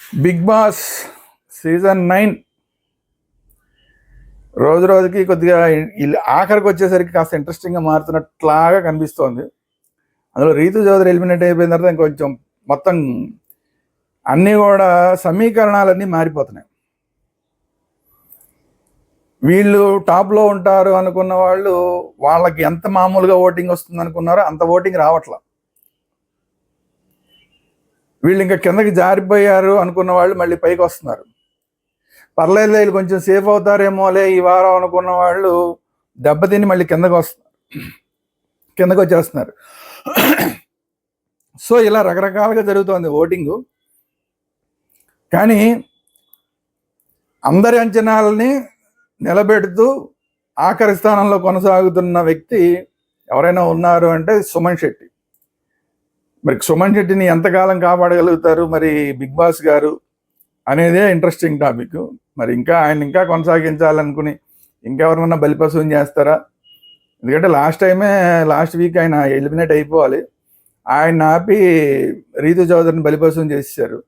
Big boss season nine రోజు రోజుకి కొద్దిగా ఆఖరికి వచ్చేసరికి కాస్త ఇంట్రెస్టింగ్గా మారుతున్నట్లాగా కనిపిస్తోంది. అందులో రీతు చౌదరి ఎలిమినేట్ అయిపోయిన తర్వాత ఇంకొంచెం మొత్తం అన్నీ కూడా సమీకరణాలన్నీ మారిపోతున్నాయి. వీళ్ళు టాప్లో ఉంటారు అనుకున్న వాళ్ళు వాళ్ళకి ఎంత మామూలుగా ఓటింగ్ వస్తుంది అనుకున్నారో అంత ఓటింగ్ రావట్లా. వీళ్ళు ఇంకా కిందకి జారిపోయారు అనుకున్న వాళ్ళు మళ్ళీ పైకి వస్తున్నారు. పర్లేదు వీళ్ళు కొంచెం సేఫ్ అవుతారేమోలే ఈ వారం అనుకున్న వాళ్ళు దెబ్బతిని మళ్ళీ కిందకు వస్తున్నారు. కిందకు వచ్చేస్తున్నారు. సో ఇలా రకరకాలుగా జరుగుతోంది ఓటింగు. కానీ అందరి అంచనాలని నిలబెడుతూ ఆఖరి స్థానంలో కొనసాగుతున్న వ్యక్తి ఎవరైనా ఉన్నారు అంటే సుమన్ శెట్టి. మరి సుమన్ శెట్టిని ఎంతకాలం కాపాడగలుగుతారు? మరి బిగ్ బాస్ గారు అనేదే ఇంట్రెస్టింగ్ టాపిక్ మరి ఇంకా ఆయన ఇంకా కొనసాగించాలనుకుని ఇంకెవరినన్నా బలిపశువుని చేస్తారా? ఎందుకంటే లాస్ట్ టైమే లాస్ట్ వీక్ ఆయన ఎలిమినేట్ అయిపోవాలి. ఆయన ఆపి రీతు చౌదరిని బలిపశువుని చేసేసారు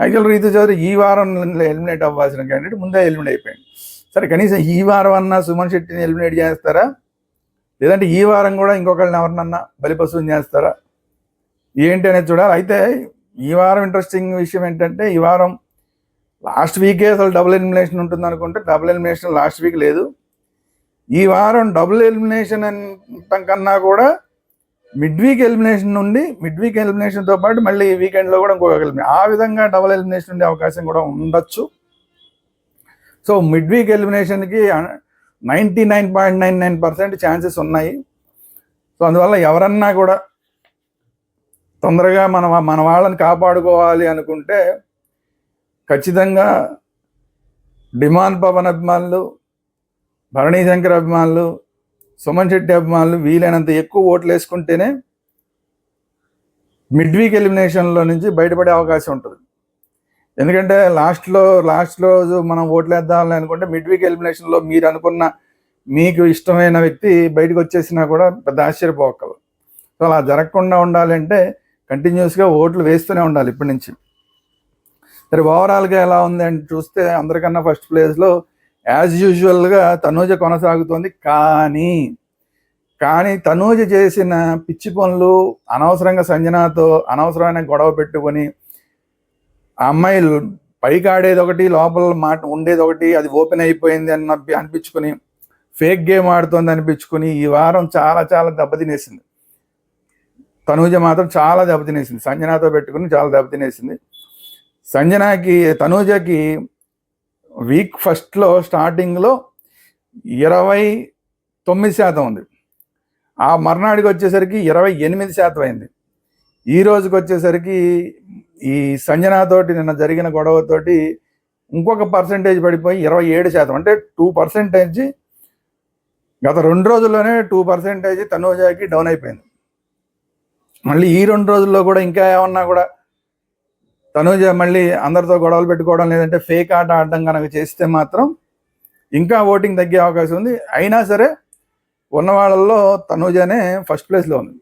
యాక్చువల్ రీతు చౌదరి ఈ వారం ఎలిమినేట్ అవ్వాల్సిన క్యాండిడేట్ ముందే ఎలిమినేట్ అయిపోయింది. సరే కనీసం ఈ వారం అన్నా సుమన్ శెట్టిని ఎలిమినేట్ చేస్తారా? లేదంటే ఈ వారం కూడా ఇంకొకళ్ళని ఎవరినన్నా బలిపశువుని చేస్తారా? ఏంటి అనేది చూడాలి. అయితే ఈ వారం ఇంట్రెస్టింగ్ విషయం ఏంటంటే ఈ వారం లాస్ట్ వీకే అసలు డబుల్ ఎలిమినేషన్ ఉంటుంది అనుకుంటే డబుల్ ఎలిమినేషన్ లాస్ట్ వీక్ లేదు. ఈ వారం డబుల్ ఎలిమినేషన్ అంటాం కన్నా కూడా మిడ్ వీక్ ఎలిమినేషన్ నుండి మిడ్ వీక్ ఎలిమినేషన్తో పాటు మళ్ళీ వీకెండ్లో కూడా ఇంకొక ఎలిమినేషన్ ఆ విధంగా డబుల్ ఎలిమినేషన్ ఉండే అవకాశం కూడా ఉండొచ్చు. So mid week ఎలిమినేషన్కి ninety nine point nine nine percent chances ఉన్నాయి. సో అందువల్ల ఎవరన్నా కూడా తొందరగా మన మన వాళ్ళని కాపాడుకోవాలి అనుకుంటే ఖచ్చితంగా డిమాండ్ పవన్ అభిమానులు భరణీ శంకర్ అభిమానులు సుమన్ శెట్టి అభిమానులు వీలైనంత ఎక్కువ ఓట్లు వేసుకుంటేనే మిడ్ వీక్ ఎలిమినేషన్లో నుంచి బయటపడే అవకాశం ఉంటుంది. ఎందుకంటే లాస్ట్లో లాస్ట్ రోజు మనం ఓట్లు వేద్దామని అనుకుంటే మిడ్ వీక్ ఎలిమినేషన్లో మీరు అనుకున్న మీకు ఇష్టమైన వ్యక్తి బయటకు వచ్చేసినా కూడా పెద్ద ఆశ్చర్యపోకలు సో అలా జరగకుండా ఉండాలంటే కంటిన్యూస్గా ఓట్లు వేస్తూనే ఉండాలి ఇప్పటి నుంచి. సరే ఓవరాల్గా ఎలా ఉంది అని చూస్తే అందరికన్నా ఫస్ట్ ప్లేస్లో యాజ్ యూజువల్గా తనూజ కొనసాగుతోంది. కానీ కానీ తనూజ చేసిన పిచ్చి పనులు అనవసరంగా సంజనాతో అనవసరమైన గొడవ పెట్టుకొని ఆ అమ్మాయి పైకి ఆడేది ఒకటి లోపల మాట ఉండేది ఒకటి అది ఓపెన్ అయిపోయింది అని అనిపించుకొని ఫేక్ గేమ్ ఆడుతోంది అనిపించుకుని ఈ వారం చాలా చాలా దెబ్బతినేసింది. తనూజ మాత్రం చాలా దెబ్బతినేసింది. సంజనాతో పెట్టుకుని చాలా దెబ్బతినేసింది. సంజనాకి తనూజకి వీక్ ఫస్ట్లో స్టార్టింగ్లో ఇరవై తొమ్మిది శాతం ఉంది. ఆ మర్నాడికి వచ్చేసరికి ఇరవై ఎనిమిది శాతం అయింది. ఈ రోజుకి వచ్చేసరికి ఈ సంజనాతోటి నిన్న జరిగిన గొడవతోటి ఇంకొక పర్సంటేజ్ పడిపోయి ఇరవై ఏడు శాతం. అంటే టూ పర్సెంటేజ్ గత రెండు రోజుల్లోనే టూ పర్సెంటేజ్ తనూజాకి డౌన్ అయిపోయింది. మళ్ళీ ఈ రెండు రోజుల్లో కూడా ఇంకా ఏమన్నా కూడా తనూజ మళ్ళీ అందరితో గొడవలు పెట్టుకోవడం లేదంటే ఫేక్ ఆట ఆడడం కనుక చేస్తే మాత్రం ఇంకా ఓటింగ్ తగ్గే అవకాశం ఉంది. అయినా సరే ఉన్న వాళ్ళల్లో తనూజనే ఫస్ట్ ప్లేస్లో ఉంది.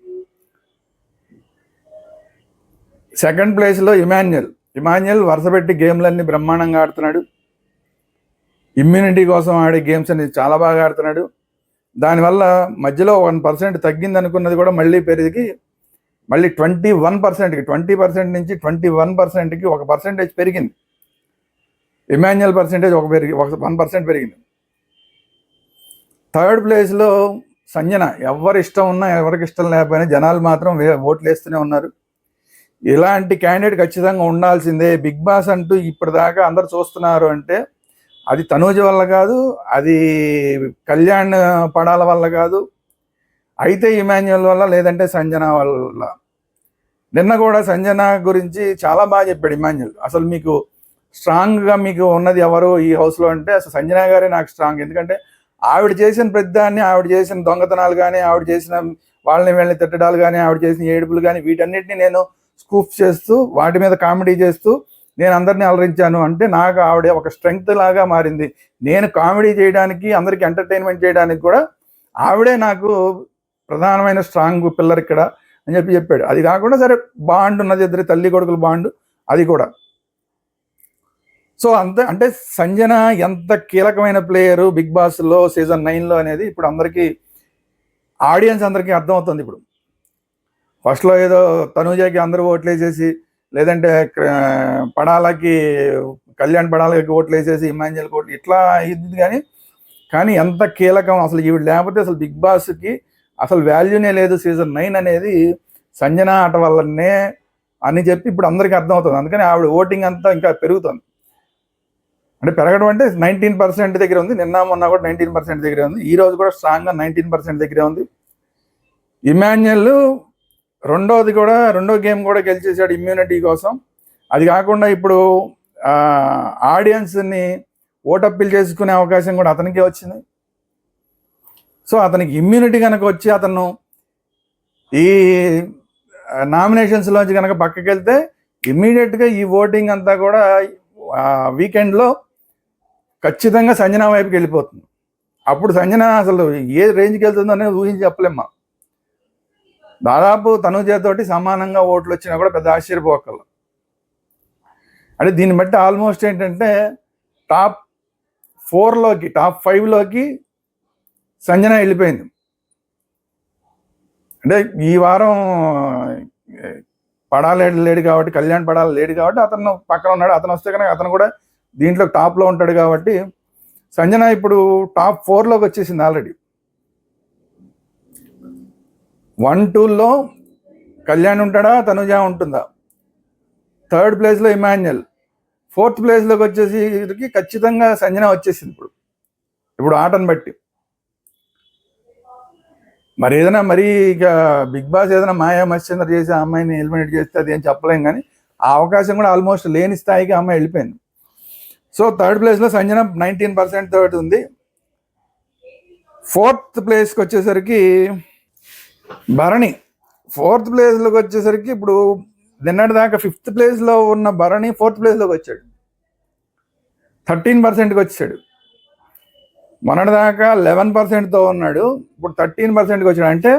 సెకండ్ ప్లేస్లో ఇమాన్యుయల్. ఇమాన్యుయల్ వరుసపెట్టి గేమ్లన్నీ బ్రహ్మాండంగా ఆడుతున్నాడు. ఇమ్యూనిటీ కోసం ఆడే గేమ్స్ అనేది చాలా బాగా ఆడుతున్నాడు. దానివల్ల మధ్యలో వన్ పర్సెంట్ తగ్గింది అనుకున్నది కూడా మళ్ళీ పెరిగి మళ్ళీ ట్వంటీ వన్ పర్సెంట్కి ట్వంటీ పర్సెంట్ నుంచి ట్వంటీ వన్ పర్సెంట్కి ఒక పర్సెంటేజ్ పెరిగింది. ఇమాన్యువల్ పర్సెంటేజ్ ఒక పెరిగి ఒక వన్ పర్సెంట్ పెరిగింది. థర్డ్ ప్లేస్లో సంజన ఎవరి ఇష్టం ఉన్నా ఎవరికి ఇష్టం లేకపోయినా జనాలు మాత్రం ఓట్లు వేస్తూనే ఉన్నారు. ఇలాంటి క్యాండిడేట్ ఖచ్చితంగా ఉండాల్సిందే. బిగ్ బాస్ అంటూ ఇప్పటిదాకా అందరు చూస్తున్నారు అంటే అది తనూజ వల్ల కాదు అది కళ్యాణ్ పడాల వల్ల కాదు అయితే ఇమాన్యువల్ వల్ల లేదంటే సంజన వల్ల. నిన్న కూడా సంజన గురించి చాలా బాగా చెప్పాడు ఇమాన్యుల్ అసలు మీకు స్ట్రాంగ్గా మీకు ఉన్నది ఎవరు ఈ హౌస్లో అంటే అసలు సంజన గారే నాకు స్ట్రాంగ్. ఎందుకంటే ఆవిడ చేసిన ప్రతిదాన్ని ఆవిడ చేసిన దొంగతనాలు కానీ ఆవిడ చేసిన వాళ్ళని వీళ్ళని తిట్టడాలు కానీ ఆవిడ చేసిన ఏడుపులు కానీ వీటన్నిటిని నేను స్కూప్ చేస్తూ వాటి మీద కామెడీ చేస్తూ నేను అందరినీ అలరించాను. అంటే నాకు ఆవిడ ఒక స్ట్రెంగ్త్ లాగా మారింది. నేను కామెడీ చేయడానికి అందరికి ఎంటర్టైన్మెంట్ చేయడానికి కూడా ఆవిడే నాకు ప్రధానమైన స్ట్రాంగ్ పిల్లర్ ఇక్కడ అని చెప్పి చెప్పాడు. అది కాకుండా సరే బాండ్ ఉన్నది ఇద్దరు తల్లి కొడుకులు బాండ్ అది కూడా. సో అంతే అంటే సంజన ఎంత కీలకమైన ప్లేయరు బిగ్ బాస్లో సీజన్ నైన్లో అనేది ఇప్పుడు అందరికీ ఆడియన్స్ అందరికీ అర్థమవుతుంది ఇప్పుడు. ఫస్ట్లో ఏదో తనూజకి అందరూ ఓట్లు వేసేసి లేదంటే పడాలకి కళ్యాణ్ పడాలకి ఓట్లు వేసేసి ఇమాన్యుల్ ఓట్లు ఇట్లా ఇది కానీ కానీ ఎంత కీలకం అసలు ఈవిడ లేకపోతే అసలు బిగ్ బాస్కి అసలు వాల్యూనే లేదు సీజన్ నైన్ అనేది సంజన ఆట వల్లనే అని చెప్పి ఇప్పుడు అందరికీ అర్థమవుతుంది. అందుకని ఆవిడ ఓటింగ్ అంతా ఇంకా పెరుగుతుంది. అంటే పెరగడం అంటే నైన్టీన్ పర్సెంట్ దగ్గర ఉంది. నిన్న మొన్న కూడా నైన్టీన్ పర్సెంట్ దగ్గర ఉంది. ఈ రోజు కూడా స్ట్రాంగ్గా నైన్టీన్ పర్సెంట్ దగ్గరే ఉంది. ఇమాన్యుయల్ రెండోది కూడా రెండో గేమ్ కూడా గెలిచేసాడు ఇమ్యూనిటీ కోసం. అది కాకుండా ఇప్పుడు ఆడియన్స్ని ఓటప్పిల్ చేసుకునే అవకాశం కూడా అతనికే వచ్చింది. సో అతనికి ఇమ్యూనిటీ కనుక వచ్చి అతను ఈ నామినేషన్స్లోంచి కనుక పక్కకి వెళ్తే ఇమ్మీడియట్గా ఈ ఓటింగ్ అంతా కూడా వీకెండ్లో ఖచ్చితంగా సంజన వైపుకి వెళ్ళిపోతుంది. అప్పుడు సంజన అసలు ఏ రేంజ్కి వెళ్తుందో అనేది ఊహించి చెప్పలేమ్మా దాదాపు తనుజతోటి సమానంగా ఓట్లు వచ్చినా కూడా పెద్ద ఆశ్చర్యపోకలు అంటే దీన్ని బట్టి ఆల్మోస్ట్ ఏంటంటే టాప్ ఫోర్లోకి టాప్ ఫైవ్లోకి సంజన వెళ్ళిపోయింది. అంటే ఈ వారం ఏ, పడాలేడు లేడు కాబట్టి కళ్యాణ్ పడాలి లేడు కాబట్టి అతను పక్కన ఉన్నాడు. అతను వస్తే కనుక అతను కూడా దీంట్లో టాప్లో ఉంటాడు కాబట్టి సంజన ఇప్పుడు టాప్ ఫోర్లోకి వచ్చేసింది ఆల్రెడీ. వన్ టూలో కళ్యాణ్ ఉంటాడా తనుజ ఉంటుందా? థర్డ్ ప్లేస్లో ఇమాన్యుయల్. ఫోర్త్ ప్లేస్లోకి వచ్చేసి ఖచ్చితంగా సంజన వచ్చేసింది ఇప్పుడు. ఇప్పుడు ఆటను బట్టి. మరి ఏదైనా మరి ఇక బిగ్ బాస్ ఏదైనా మాయా మత్స్యందర్ చేసి ఆ అమ్మాయిని ఎలిమినేట్ చేస్తే అది ఏం చెప్పలేం కానీ ఆ అవకాశం కూడా ఆల్మోస్ట్ లేని స్థాయికి ఆ అమ్మాయి వెళ్ళిపోయింది. సో థర్డ్ ప్లేస్లో సంజన నైన్టీన్ పర్సెంట్ తోటి ఉంది. ఫోర్త్ ప్లేస్కి వచ్చేసరికి భరణి. ఫోర్త్ ప్లేస్లోకి వచ్చేసరికి ఇప్పుడు నిన్నటి దాకా ఫిఫ్త్ ప్లేస్లో ఉన్న భరణి ఫోర్త్ ప్లేస్లోకి వచ్చాడు. థర్టీన్ పర్సెంట్కి వచ్చాడు. మొన్నటిదాకా లెవెన్ పర్సెంట్తో ఉన్నాడు. ఇప్పుడు థర్టీన్ పర్సెంట్కి వచ్చాడు అంటే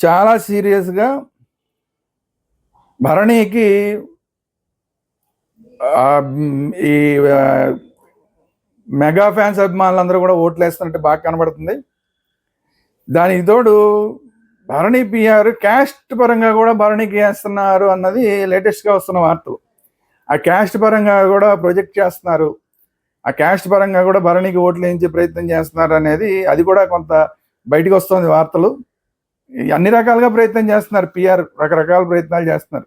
చాలా సీరియస్గా భరణికి ఈ మెగా ఫ్యాన్స్ అభిమానులందరూ కూడా ఓట్లు వేస్తున్నట్టు బాగా కనబడుతుంది. దానికి తోడు భరణి పిఆర్ క్యాస్ట్ పరంగా కూడా భరణికి వేస్తున్నారు అన్నది లేటెస్ట్గా వస్తున్న వార్తలు. ఆ క్యాస్ట్ పరంగా కూడా ప్రొజెక్ట్ చేస్తున్నారు. ఆ క్యాస్ట్ పరంగా కూడా భరణికి ఓట్లు వేయించే ప్రయత్నం చేస్తున్నారు అనేది అది కూడా కొంత బయటకు వస్తుంది వార్తలు. అన్ని రకాలుగా ప్రయత్నం చేస్తున్నారు పిఆర్ రకరకాల ప్రయత్నాలు చేస్తున్నారు.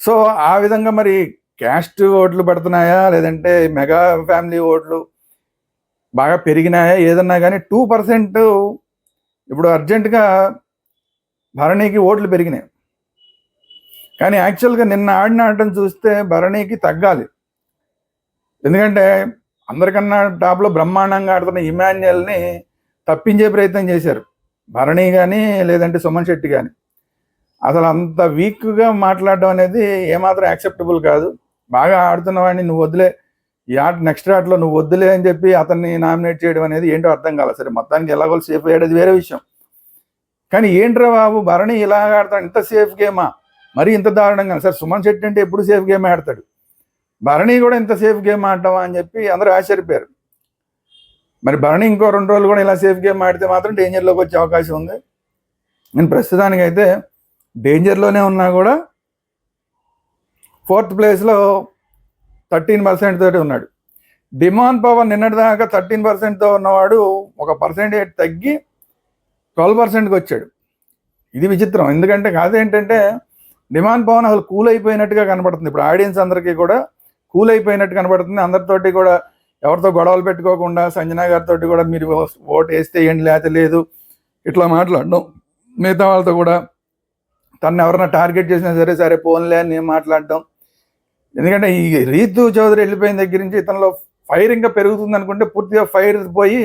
సో ఆ విధంగా మరి క్యాస్ట్ ఓట్లు పడుతున్నాయా? లేదంటే మెగా ఫ్యామిలీ ఓట్లు బాగా పెరిగినాయా? ఏదన్నా కానీ టూ పర్సెంట్ ఇప్పుడు అర్జెంటుగా భరణికి ఓట్లు పెరిగినాయి. కానీ యాక్చువల్గా నిన్న ఆడిన ఆడటం చూస్తే భరణికి తగ్గాలి. ఎందుకంటే అందరికన్నా టాప్లో బ్రహ్మాండంగా ఆడుతున్న ఇమాన్యుయల్ని తప్పించే ప్రయత్నం చేశారు. భరణి కానీ లేదంటే సుమన్ శెట్టి కానీ అసలు అంత వీక్గా మాట్లాడడం అనేది ఏమాత్రం యాక్సెప్టబుల్ కాదు. బాగా ఆడుతున్న వాడిని నువ్వు వదిలే ఈ ఆట నెక్స్ట్ ఆటలో నువ్వు వద్దులే అని చెప్పి అతన్ని నామినేట్ చేయడం అనేది ఏంటో అర్థం కాలేదు. సరే మొత్తానికి ఎలాగో సేఫ్ అయ్యాడు వేరే విషయం. కానీ ఏంట్రా బాబు భరణి ఇలా ఆడతాడు ఇంత సేఫ్ గేమా? మరి ఇంత దారుణంగా. సార్ సుమన్ శెట్టి అంటే ఎప్పుడు సేఫ్ గేమ్ ఆడతాడు. భరణి కూడా ఇంత సేఫ్ గేమ్ ఆడటమా అని చెప్పి అందరూ ఆశ్చర్యపోయారు. మరి భరణి ఇంకో రెండు రోజులు కూడా ఇలా సేఫ్ గేమ్ ఆడితే మాత్రం డేంజర్లోకి వచ్చే అవకాశం ఉంది. నేను ప్రస్తుతానికైతే డేంజర్లోనే ఉన్నా కూడా ఫోర్త్ ప్లేస్లో థర్టీన్ పర్సెంట్ తోటి ఉన్నాడు. డిమాండ్ పవర్ నిన్నటిదాకా థర్టీన్ పర్సెంట్తో ఉన్నవాడు ఒక పర్సెంటేజ్ తగ్గి ట్వెల్వ్ పర్సెంట్కి వచ్చాడు. ఇది విచిత్రం. ఎందుకంటే కాదేంటంటే డిమాండ్ పవన్ అసలు కూల్ అయిపోయినట్టుగా కనబడుతుంది ఇప్పుడు ఆడియన్స్ అందరికీ కూడా కూల్ అయిపోయినట్టు కనబడుతుంది. అందరితోటి కూడా ఎవరితో గొడవలు పెట్టుకోకుండా సంజన గారితో కూడా మీరు ఓటు వేస్తే ఏంటి లేకపోతే లేదు. ఇట్లా మాట్లాడడం. మిగతా వాళ్ళతో కూడా తను ఎవరైనా టార్గెట్ చేసినా సరే సరే పోన్లే అని నేను మాట్లాడడం. ఎందుకంటే ఈ రీతు చౌదరి వెళ్ళిపోయిన దగ్గర నుంచి ఇతనిలో ఫైర్ ఇంకా పెరుగుతుంది అనుకుంటే పూర్తిగా ఫైర్ పోయి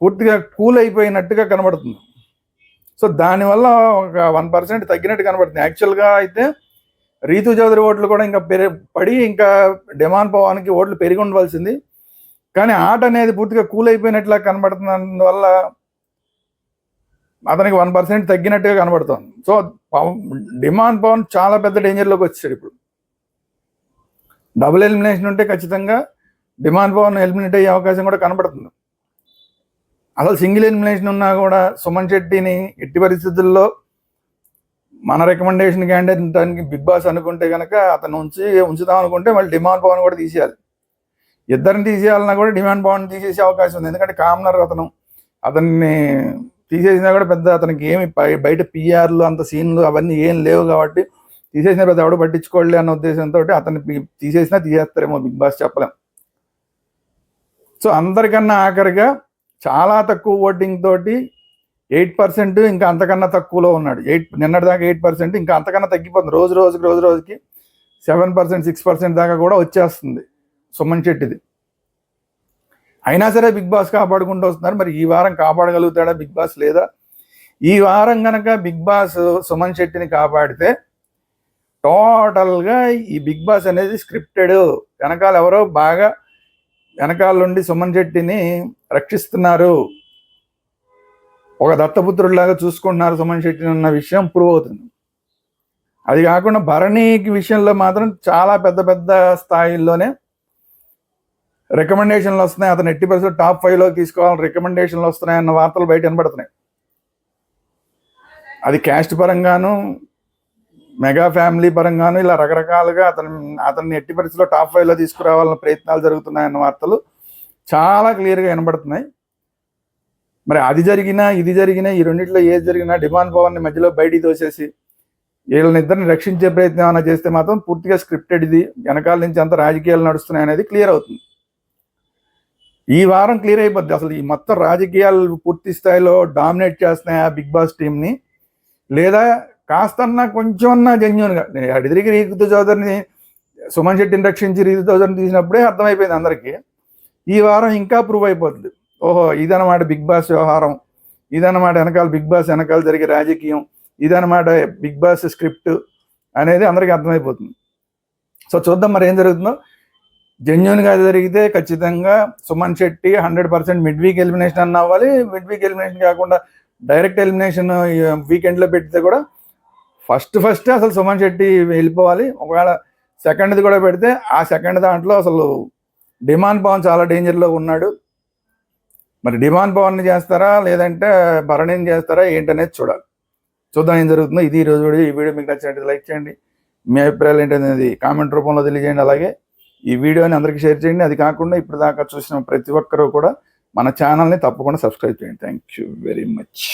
పూర్తిగా కూల్ అయిపోయినట్టుగా కనబడుతుంది. సో దానివల్ల ఒక వన్ పర్సెంట్ తగ్గినట్టు కనబడుతుంది. యాక్చువల్గా అయితే రీతు చౌదరి ఓట్లు కూడా ఇంకా పెరి పడి ఇంకా డిమాండ్ పవానికి ఓట్లు పెరిగి ఉండవలసింది కానీ ఆట అనేది పూర్తిగా కూల్ అయిపోయినట్లా కనబడుతున్నందువల్ల అతనికి వన్ పర్సెంట్ తగ్గినట్టుగా కనబడుతుంది. సో పవన్ డిమాండ్ పవన్ చాలా పెద్ద డేంజర్లోకి వచ్చాడు ఇప్పుడు. డబుల్ ఎలిమినేషన్ ఉంటే ఖచ్చితంగా డిమాండ్ పవన్ ఎలిమినేట్ అయ్యే అవకాశం కూడా కనబడుతుంది. అసలు సింగిల్ ఎలిమినేషన్ ఉన్నా కూడా సుమన్ శెట్టిని ఎట్టి పరిస్థితుల్లో మన రికమెండేషన్ క్యాండిడేట్ బిగ్ బాస్ అనుకుంటే కనుక అతను ఉంచి ఉంచుదాం అనుకుంటే మళ్ళీ డిమాండ్ పవన్ కూడా తీసేయాలి. ఇద్దరిని తీసేయాలన్నా కూడా డిమాండ్ పవన్ తీసేసే అవకాశం ఉంది. ఎందుకంటే కామనర్ అతను అతన్ని తీసేసినా కూడా పెద్ద అతనికి ఏమి బయట పిఆర్లు అంత సీన్లు అవన్నీ ఏం లేవు కాబట్టి తీసేసిన పెద్ద ఎవడు పట్టించుకోలే అన్న ఉద్దేశంతో అతన్ని తీసేసినా తీసేస్తారేమో బిగ్ బాస్ చెప్పలేం. సో అందరికన్నా ఆఖరిగా చాలా తక్కువ ఓటింగ్ తోటి ఎయిట్ పర్సెంట్ ఇంకా అంతకన్నా తక్కువలో ఉన్నాడు. ఎయిట్ నిన్నటి దాకా ఎయిట్ పర్సెంట్ ఇంకా అంతకన్నా తగ్గిపోతుంది. రోజు రోజుకి రోజు రోజుకి సెవెన్ పర్సెంట్ సిక్స్ పర్సెంట్ దాకా కూడా వచ్చేస్తుంది సుమన్ శెట్టిది. అయినా సరే బిగ్ బాస్ కాపాడుకుంటూ వస్తున్నారు. మరి ఈ వారం కాపాడగలుగుతాడా బిగ్ బాస్ లేదా? ఈ వారం గనక బిగ్ బాస్ సుమన్ శెట్టిని కాపాడితే టోటల్గా ఈ బిగ్ బాస్ అనేది స్క్రిప్టెడ్. వెనకాల ఎవరో బాగా వెనకాల నుండి సుమన్ శెట్టిని రక్షిస్తున్నారు. ఒక దత్తపుత్రుడిలాగా చూసుకుంటున్నారు సుమన్ శెట్టిని అన్న విషయం ప్రూవ్ అవుతుంది. అది కాకుండా భరణికి విషయంలో మాత్రం చాలా పెద్ద పెద్ద స్థాయిల్లోనే రికమెండేషన్లు వస్తున్నాయి. అతను ఎట్టి పరిస్థితులు టాప్ ఫైవ్లో తీసుకోవాలని రికమెండేషన్లు వస్తున్నాయి అన్న వార్తలు బయట వినబడుతున్నాయి. అది క్యాస్ట్ పరంగాను మెగా ఫ్యామిలీ పరంగాను ఇలా రకరకాలుగా అతను అతన్ని ఎట్టి పరిస్థితుల్లో టాప్ ఫైవ్లో తీసుకురావాలన్న ప్రయత్నాలు జరుగుతున్నాయన్న వార్తలు చాలా క్లియర్గా వినబడుతున్నాయి. మరి అది జరిగినా ఇది జరిగినా ఈ రెండింటిలో ఏది జరిగినా డిమాండ్ పవర్ని మధ్యలో బయటికి తోసేసి వీళ్ళని ఇద్దరిని రక్షించే ప్రయత్నం ఏమైనా చేస్తే మాత్రం పూర్తిగా స్క్రిప్టెడ్ ఇది. వెనకాల నుంచి అంత రాజకీయాలు నడుస్తున్నాయి అనేది క్లియర్ అవుతుంది. ఈ వారం క్లియర్ అయిపోద్ది. అసలు ఈ మొత్తం రాజకీయాలు పూర్తి స్థాయిలో డామినేట్ చేస్తున్నాయి ఆ బిగ్ బాస్ టీంని లేదా కాస్తన్నా కొంచెం అన్నా జెన్యున్గా అడిదిరికి రీతు చౌదరిని సుమన్ శెట్టిని రక్షించి రీతు చౌదరిని తీసినప్పుడే అర్థమైపోయింది అందరికీ. ఈ వారం ఇంకా ప్రూవ్ అయిపోతుంది ఓహో ఇదన్నమాట బిగ్ బాస్ వ్యవహారం. ఇదన్నమాట వెనకాల బిగ్ బాస్ వెనకాల జరిగే రాజకీయం. ఇదన్నమాట బిగ్ బాస్ స్క్రిప్ట్ అనేది అందరికీ అర్థమైపోతుంది. సో చూద్దాం మరి ఏం జరుగుతుందో. జెన్యున్గా జరిగితే ఖచ్చితంగా Suman Shetty hundred percent mid week elimination అన్న అవ్వాలి. మిడ్ వీక్ ఎలిమినేషన్ కాకుండా డైరెక్ట్ ఎలిమినేషన్ వీకెండ్లో పెడితే కూడా ఫస్ట్ ఫస్ట్ అసలు సుమన్ శెట్టి వెళ్ళిపోవాలి. ఒకవేళ సెకండ్ది కూడా పెడితే ఆ సెకండ్ దాంట్లో అసలు డిమాండ్ పవన్ చాలా డేంజర్లో ఉన్నాడు. మరి డిమాండ్ పవన్ చేస్తారా? లేదంటే భరణిని చేస్తారా? ఏంటనేది చూడాలి. చూద్దాం ఏం జరుగుతుందో. ఇది ఈ రోజు వీడియో. ఈ వీడియో మీకు నచ్చినట్టు లైక్ చేయండి. మీ అభిప్రాయాలు ఏంటనేది కామెంట్ రూపంలో తెలియజేయండి. అలాగే ఈ వీడియోని అందరికీ షేర్ చేయండి. అది కాకుండా ఇప్పుడు దాకా చూసిన ప్రతి ఒక్కరూ కూడా మన ఛానల్ని తప్పకుండా సబ్స్క్రైబ్ చేయండి. Thank you very much.